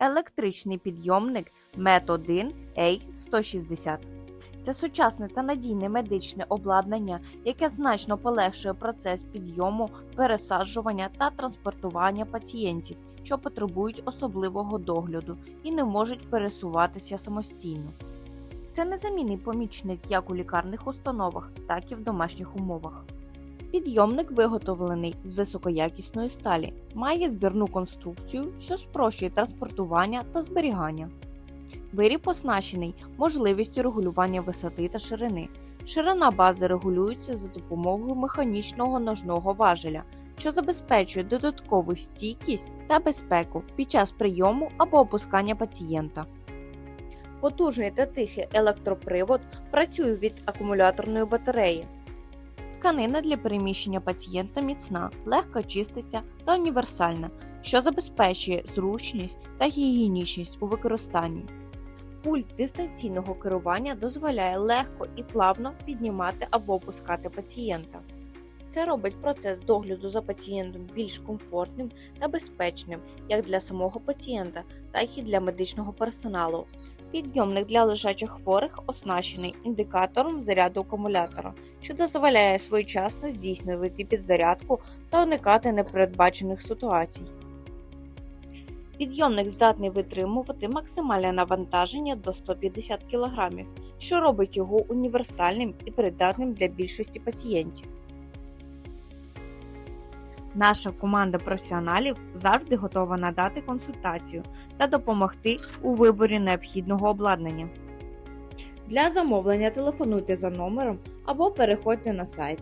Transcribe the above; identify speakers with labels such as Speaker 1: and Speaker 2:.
Speaker 1: Електричний підйомник MET1 A160. Це сучасне та надійне медичне обладнання, яке значно полегшує процес підйому, пересаджування та транспортування пацієнтів, що потребують особливого догляду і не можуть пересуватися самостійно. Це незамінний помічник як у лікарних установах, так і в домашніх умовах. Підйомник виготовлений з високоякісної сталі, має збірну конструкцію, що спрощує транспортування та зберігання. Виріб оснащений можливістю регулювання висоти та ширини. Ширина бази регулюється за допомогою механічного ножного важеля, що забезпечує додаткову стійкість та безпеку під час прийому або опускання пацієнта. Потужний та тихий електропривод працює від акумуляторної батареї. Тканина для переміщення пацієнта міцна, легко чиститься та універсальна, що забезпечує зручність та гігієнічність у використанні. Пульт дистанційного керування дозволяє легко і плавно піднімати або опускати пацієнта. Це робить процес догляду за пацієнтом більш комфортним та безпечним як для самого пацієнта, так і для медичного персоналу. Підйомник для лежачих хворих оснащений індикатором заряду акумулятора, що дозволяє своєчасно здійснювати підзарядку та уникати непередбачених ситуацій. Підйомник здатний витримувати максимальне навантаження до 150 кг, що робить його універсальним і придатним для більшості пацієнтів. Наша команда професіоналів завжди готова надати консультацію та допомогти у виборі необхідного обладнання. Для замовлення телефонуйте за номером або переходьте на сайт